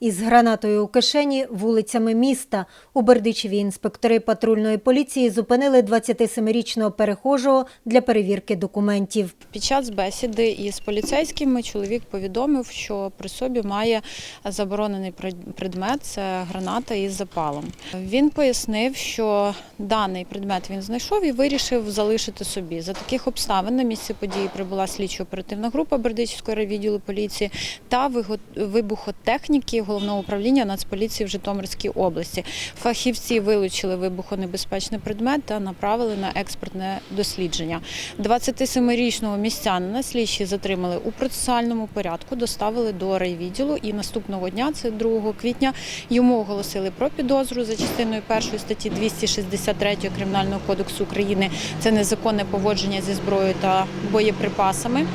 із гранатою у кишені вулицями міста. У Бердичеві інспектори патрульної поліції зупинили 27-річного перехожого для перевірки документів. Під час бесіди із поліцейськими чоловік повідомив, що при собі має заборонений пред- предмет це граната із запалом. Він пояснив, що даний предмет він знайшов і вирішив залишити собі. За таких обставин на місце події прибула слідчо-оперативна група Бердичівського райвідділу поліції та вибухотехніки головного управління Нацполіції в Житомирській області. Фахівці вилучили вибухонебезпечний предмет та направили на експертне дослідження. 27-річного містянина слідчі затримали у процесуальному порядку, доставили до райвідділу і наступного дня, це 2 квітня, йому оголосили про підозру за частиною першої статті 263 Кримінального кодексу України. Це незаконне поводження зі зброєю та боєприпасами.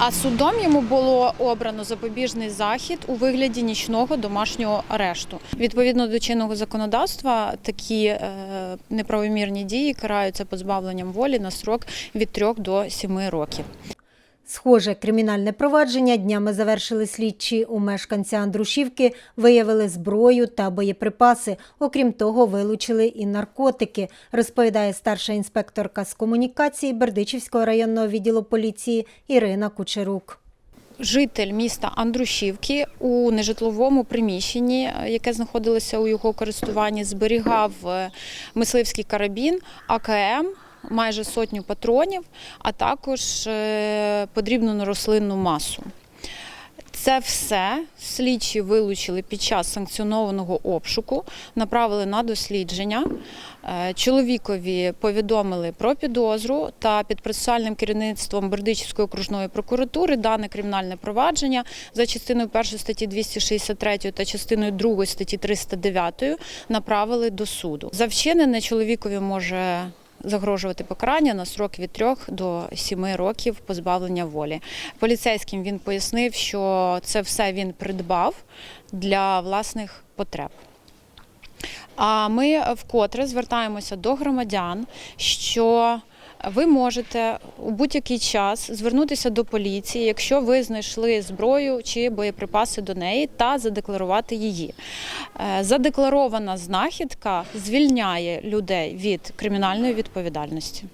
А судом йому було обрано запобіжний захід у вигляді нічного домашнього арешту. Відповідно до чинного законодавства, такі е, неправомірні дії караються позбавленням волі на срок від 3 до 7 років. Схоже, кримінальне провадження днями завершили слідчі. У мешканця Андрушівки виявили зброю та боєприпаси. Окрім того, вилучили і наркотики, розповідає старша інспекторка з комунікації Бердичівського районного відділу поліції Ірина Кучерук. Житель міста Андрушівки у нежитловому приміщенні, е, яке знаходилося у його користуванні, зберігав е, мисливський карабін АКМ. Майже сотню патронів, а також е, подрібнену рослинну масу. Це все слідчі вилучили під час санкціонованого обшуку, направили на дослідження. Е, Чоловікові повідомили про підозру та під процесуальним керівництвом Бердичівської окружної прокуратури дане кримінальне провадження за частиною 1 статті 263 та частиною 2 статті 309 направили до суду. За вчинене чоловікові може загрожувати покарання на срок від 3 до 7 років позбавлення волі. Поліцейським він пояснив, що це все він придбав для власних потреб. А ми вкотре звертаємося до громадян, що ви можете у будь-який час звернутися до поліції, якщо ви знайшли зброю чи боєприпаси до неї, та задекларувати її. Е, Задекларована знахідка звільняє людей від кримінальної відповідальності.